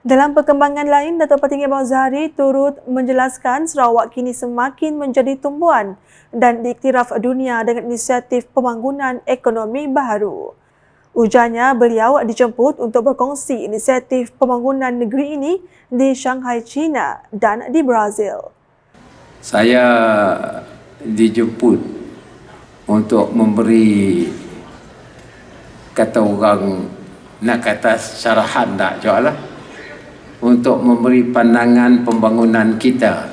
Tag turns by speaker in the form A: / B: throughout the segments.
A: Dalam perkembangan lain, Datuk Petinggi Abang Zahari turut menjelaskan Sarawak kini semakin menjadi tumbuan dan diiktiraf dunia dengan inisiatif pembangunan ekonomi baharu. Ujarnya, beliau dijemput untuk berkongsi inisiatif pembangunan negeri ini di Shanghai, China dan di Brazil.
B: Saya dijemput untuk memberi kata orang nak kata syarahan tak jual lah untuk memberi pandangan pembangunan kita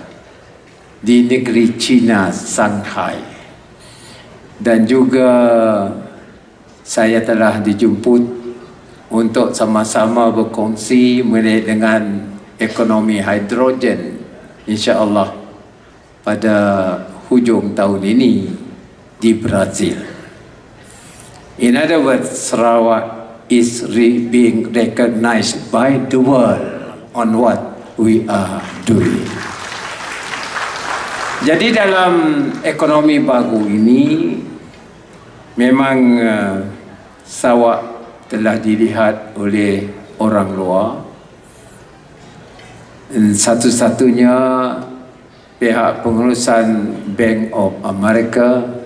B: di negeri China, Shanghai. Dan juga saya telah dijemput untuk sama-sama berkongsi mengenai dengan ekonomi hidrogen insya-Allah pada hujung tahun ini di Brazil. In other words, Sarawak is re- being recognized by the world on what we are doing. Jadi dalam ekonomi baru ini memang uh, telah dilihat oleh orang luar satu-satunya pihak pengurusan Bank of America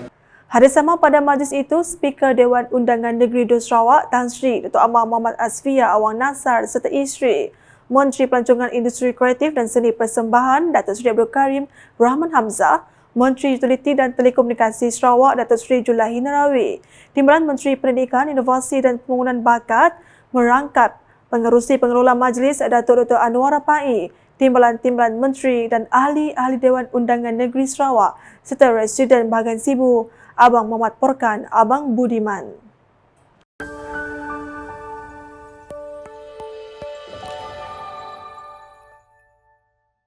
A: Hari sama pada majlis itu, Speaker Dewan Undangan Negeri Dun Sarawak Tan Sri Datuk Amar Muhammad Asfia Awang Nasar serta isteri Menteri Pelancongan Industri Kreatif dan Seni Persembahan Datuk Seri Abdul Karim Rahman Hamzah, Menteri Utiliti dan Telekomunikasi Sarawak Datuk Seri Julahi Narawi, Timbalan Menteri Pendidikan, Inovasi dan Pembangunan Bakat merangkap pengerusi pengelola majlis Datuk Dr. Anwar Pai, Timbalan-Timbalan Menteri dan Ahli-Ahli Dewan Undangan Negeri Sarawak serta Residen Bahagian Sibu Abang Muhammad Porkan, Abang Budiman.